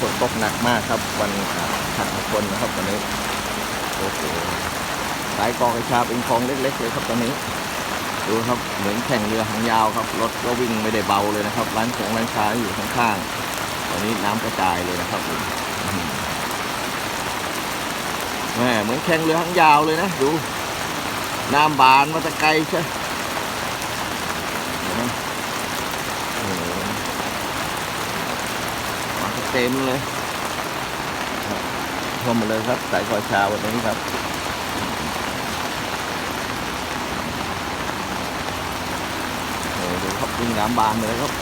ฝนตกหนักมากครับ วันขัดคนนะครับวันนี้โอ้โหสายกองกระชาเป็นคลองเล็ก ๆ เลยครับตอนนี้ ดูครับเหมือนแข่งเรือหางยาวครับรถก็วิ่งไม่ได้เบาเลยนะครับ ร้านของร้านค้าอยู่ข้างๆตอนนี้น้ำกระจายเลยนะครับผมแหมเหมือนแข่งเรือหางยาวเลยนะดูน้ำบานมาตะไกลใช่เห็นไหมโอ้โหมา เต็มเลยครับท่วมมาเลยครับ สายคอชาวันนี้ครับโอ้โดูครับวิ่งน้ำบานเลยครับ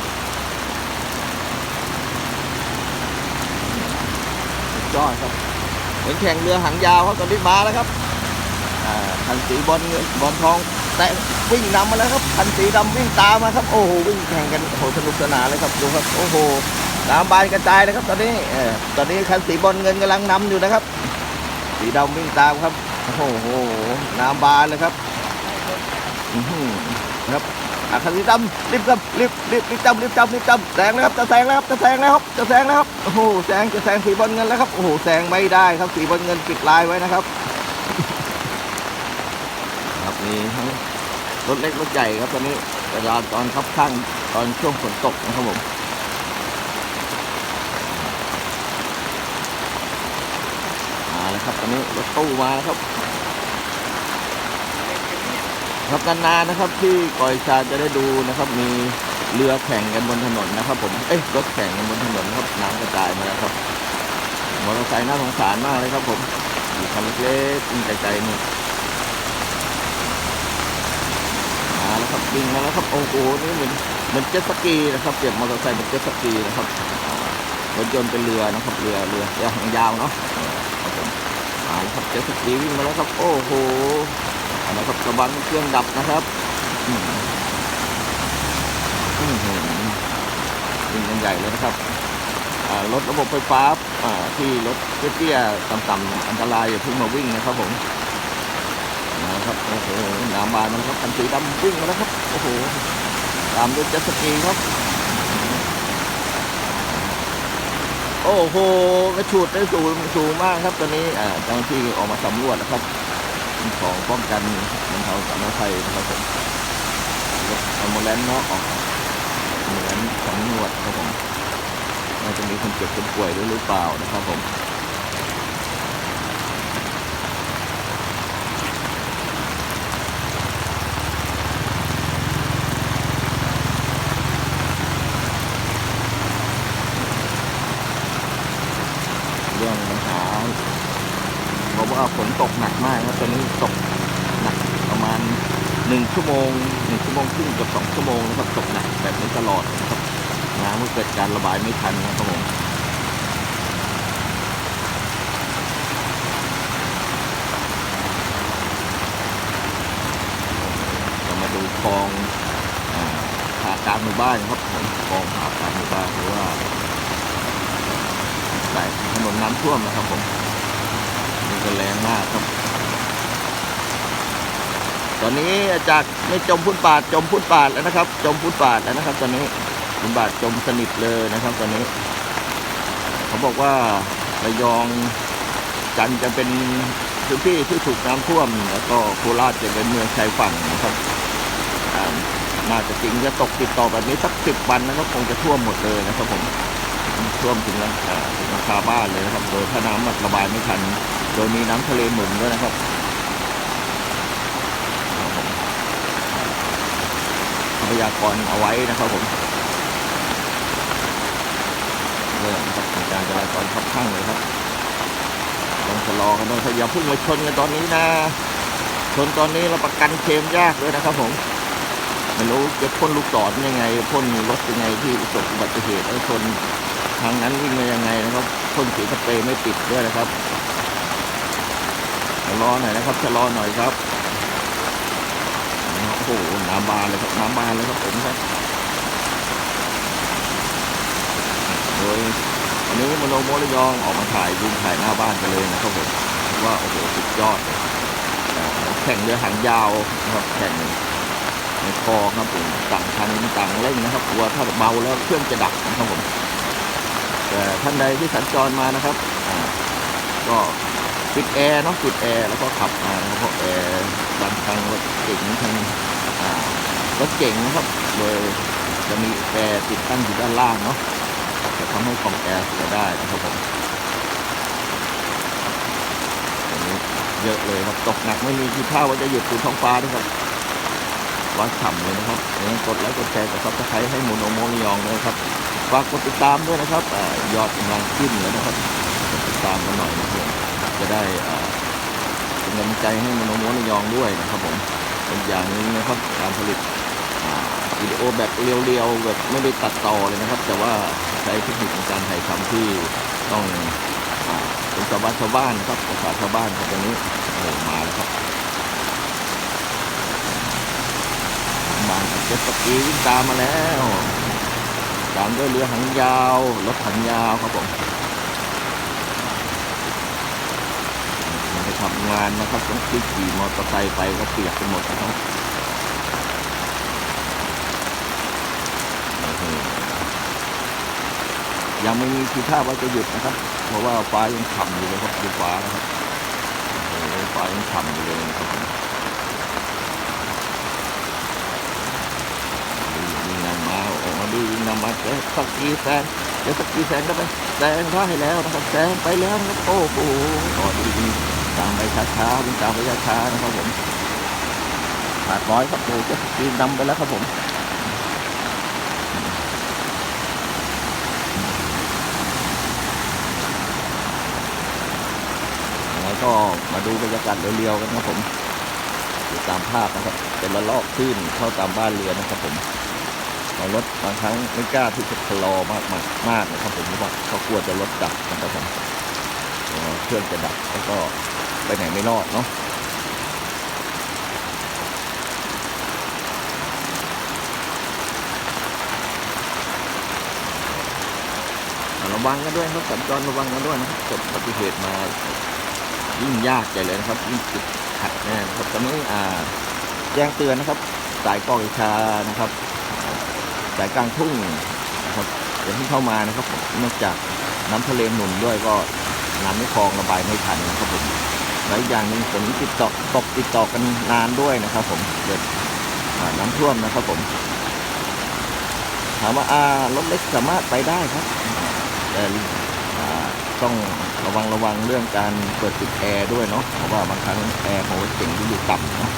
สุดยอดครับเหมือนแข่งเรือหางยาวครับตอนนี้มาแล้วครับคันสีบอลเงินบอลทอง แต่วิ่งนำมาแล้วครับคันสีดำวิ่งตามมาครับ โอ้โหวิ่งแข่งกันโอ้โหสนุกสนานเลยครับดูครับโอ้โห น้ำบานกระจายเลยครับ ตอนนี้เออตอนนี้คันสีบอลเงินกำลังนำอยู่นะครับ สีดำวิ่งตามครับโอ้โหน้ำบานเลยครับครับอาคันสีดำรีบครับรีบรีบรีบจำรีบจำรีบจำแซงแล้วครับจะแซงแล้วครับจะแซงแล้วครับจะแซงแล้วครับโอ้โหแซงจะแซงสีบอลเงินแล้วครับโอ้โหแซงไม่ได้ครับสีบอลเงินปิดลายไว้นะครับ ครับมีทั้งรถเล็กรถใหญ่ครับตอนนี้เวลาตอนขับข้างตอนช่วงฝนตกนะครับผมมาแล้ว ครับตอนนี้รถตู้มาครับ ครับนานๆนะครับ ที่กอยชาจะได้ดูนะครับ มีเรือแข่งกันบนถนนนะครับ ผมเอ้ยรถแข่งกันบนถนนครับน้ำกระจายมาแล้วครับมอเตอร์ไซค์น่าสงสารมากเลยครับ ผมอยู่คันเล็กๆวิ่งไกลๆนี่มาแล้วครับวิ่งมาแล้วครับโอ้โหนี่เหมือนเหมือนเจ็ตสกีนะครับเปรียบมอเตอร์ไซค์เป็นเจ็ตสกีนะครับรถยนต์เป็นเรือนะครับ เรือเรือเรือหางยาวเนาะาล้วครับเจ็ตสกีวิ่งมาแล้วครับ โอ้โหเอาละครับกระวังเครื่องดับนะครับอืมอืมวิ่งกันใหญ่เลยนะครับอ่ารถระบบไฟฟ้าอ่าที่รถเตี้ยๆต่ำๆอันตรายอย่าเพิ่งมาวิ่งนะครับผมนะครับโอ้โหน้ำบานมันครับคันสีดำวิ่งมาแล้วครับโอ้โหตามด้วยเจ็ตสกีครับ โอ้โหกระชูดได้สูงสูงมากครับตอนนี้เจ้าหน้าที่ออกมาสำรวจนะครับของป้องกันบรรเทาสาธารณภัยนะครับผมเอาโมแลนเนาะออกโมเลนสำรวจครับผมน่าจะมีคนเจ็บคนป่วยด้วยหรือเปล่านะครับผมเรื่องปัญหา ว่าฝนตกหนักมากครับตอนนี้ตกหนักประมาณหนึ่งชั่วโมงหนึ่งชั่วโมงครึ่งกับสองชั่วโมงนะครับตกหนักแบบนี้ตลอดนะครับน้ำมันเกิดการระบายไม่ทันนะครับผมเรามาดูคลองอ่าผ่ากางหมู่บ้านครับผมคลองผากางหมู่บ้านหรือว่าสายถนนน้ำท่วมนะครับผม ก็แรงมากครับ ตอนนี้จากไม่จมพุ้นปาดจมพุ้นปาดแล้วนะครับ จมพุ้นปาดแล้วนะครับ ตอนนี้พุ้นปาดจมสนิทเลยนะครับ ตอนนี้ เขาบอกว่าระยองจันจะเป็นพื้นที่ที่ถูกน้ำท่วม แล้วก็โคราชจะเป็นเมืองชายฝั่งนะครับน่าจะจริงจะตกติดต่อแบบนี้สักสิบวันนะครับคงจะท่วมหมดเลยนะครับผมท่วมถึงหลังคาถึงคาบ้านเลยนะครับ โดยถ้าน้ำมันระบายไม่ทัน ดยมีน้ำทะเลหนุนด้วยนะครับพยากรณ์เอาไว้นะครับผมเรื่องครับการจราจรขับข้างเลยครับต้องชะลอกันต้องอย่าพุ่งมาชนกันตอนนี้นะ ชนตอนนี้เราประกันเคมยากเลยนะครับผมไม่รู้จะพ่นลูกศรยังไงพ่นรถยังไงที่ประสบอุบัติเหตุแล้วชนทางนั้นวิ่งมายังไงนะครับพ่นสีสเปรย์ไม่ติดด้วยนะครับ ชะลอหน่อยนะครับชะลอหน่อยครับโอ้โหน้ำบานเลยครับน้ำบานเลยครับผมครับโดยวันนี้มโนโมระยองออกมาถ่ายยืนถ่ายหน้าบ้านกันเลยนะครับผมว่าโอ้โหสุดยอดแข่งเรือหางยาวนะครับแข่งในคอครับผมต่างคันต่างเร่งนะครับกลัวถ้าเบาแล้วเครื่องจะดับนะครับผมแต่ท่านใดที่สัญจรมานะครับก็ ปิดแอร์เนาะปิดแอร์แล้วก็ขับมานะครับเพราะแอร์บางครั้งรถเก๋งทางรถเก๋งนะครับโดยจะมีแอร์ติดตั้งอยู่ด้านล่างเนาะจะทำให้คอมแอร์เสียได้นะครับผมอันนี้เยอะเลยครับตกหนักไม่มีที่ท่าว่าจะหยุดสู่ท้องฟ้าด้วยครับร้อนฉ่ำเลยนะครับยังกดไลค์กดแชร์กดซับสไครต์ให้โมโนโมนิยองด้วยนะครับฝากกดติดตามด้วยนะครับอยอดกำลังขึ้นแล้วนะครับกดติดตามกันหน่อยนะครับ จะได้เป็นกำลังใจให้มโนโมนยองด้วยนะครับผมเป็นอย่างนึงนะครับการผลิตวิดีโอแบบเรียวๆแบบไม่ได้ตัดต่อเลยนะครับ แต่ว่าใช้เทคนิคในการถ่ายทำที่ต้องอเป็นชาวบ้านชาวบ้านครับภาษาชาวบ้านครับตอนนี้โอ้มาแล้วครับมาเจ็ตสกีวิ่งตามมาแล้ว ตามด้วยเรือหางยาวรถหางยาวครับผมมันไปทำ งานนะครับต้องขี่มอเตอร์ไซค์ไปก็เปียกไปหมดนะครับยังไม่มีทีท่าว่าจะหยุดนะครับ เพราะว่าฟ้ายังฉ่ำอยู่เลยครับดูฟ้านะครับฟ้ายังฉ่ำอยู่เลยนะครับดูยิงนำมาออกมาดูยิงนำมาเจ๊สักกี่แซงเจ๊สักกี่แซงก็ไปแซงได้แล้วนะครับแซงไปแล้วนะโอ้โหต่อดีดี ตามไปช้าๆวิ่งตามไปช้าๆนะครับผมขาดร้อยครับโอ้จ๊สักกีนำไปแล้วครับผมแล้วก็มาดูบรรยากาศเรียวๆกันนะครับผมดูตามภาพนะครับ เป็นละลอกคลื่นเข้าตามบ้านเรือนนะครับผมบางรถบางครั้งไม่กล้าที่จะชะลอมากมากมากนะครับผมเพราะว่าเขากลัวจะรถดับนะครับผมเครื่องจะดับแล้วก็ ไปไหนไม่รอดเนาะระวังกันด้วยครับสัญจรระวังกันด้วยนะครับเกิดอุบัติเหตุมายิ่งยากใหญ่เลยนะครับยิ่งติดขัดแน่นะครับตอนนี้อ่าแจ้งเตือนนะครับ สายกองอิชานะครับสายกลางทุ่งนะครับเดี๋ยวที่เข้ามานะครับนอกจากน้ำทะเลหนุนด้วยก็น้ำในคลองระบายไม่ทันนะครับผม และอีกอย่างหนึ่งฝนติดต่อตกติดต่อกันนานด้วยนะครับ ผมเกิดอ่าน้ำท่วมนะครับผม ถามว่าอารถเล็กสามารถไปได้ครับ แต่ต้องระวังระวังเรื่องการเปิดปิดแอร์ด้วยเนาะเพราะว่าบางครั้งแอร์ของรถเก่งที่อยู่ต่ำเนาะ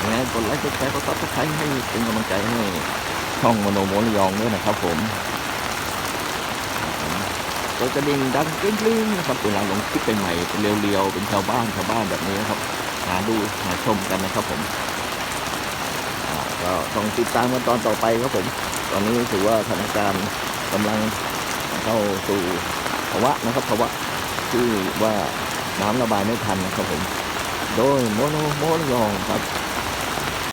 ยังไงกดไลค์กดแชร์กดซับสไครต์ให้เป็นกำลังใจให้ช่องมโนโมนยองด้วยนะครับผม ตัวกระดิ่งดังกริ้งๆนะครับเวลาลงคลิปใหม่ๆเป็นเรียวๆเป็นชาวบ้านชาวบ้านแบบนี้นะครับหาดูหาชมกันนะครับผมอ่าก็ต้องติดตามกันตอนต่อไปครับผม ตอนนี้ถือว่าสถานการณ์กำลังเข้าสู่ภาวะนะครับภาวะที่ว่าน้ำระบายไม่ทันนะครับผม โดยโมโนโมนยองครับ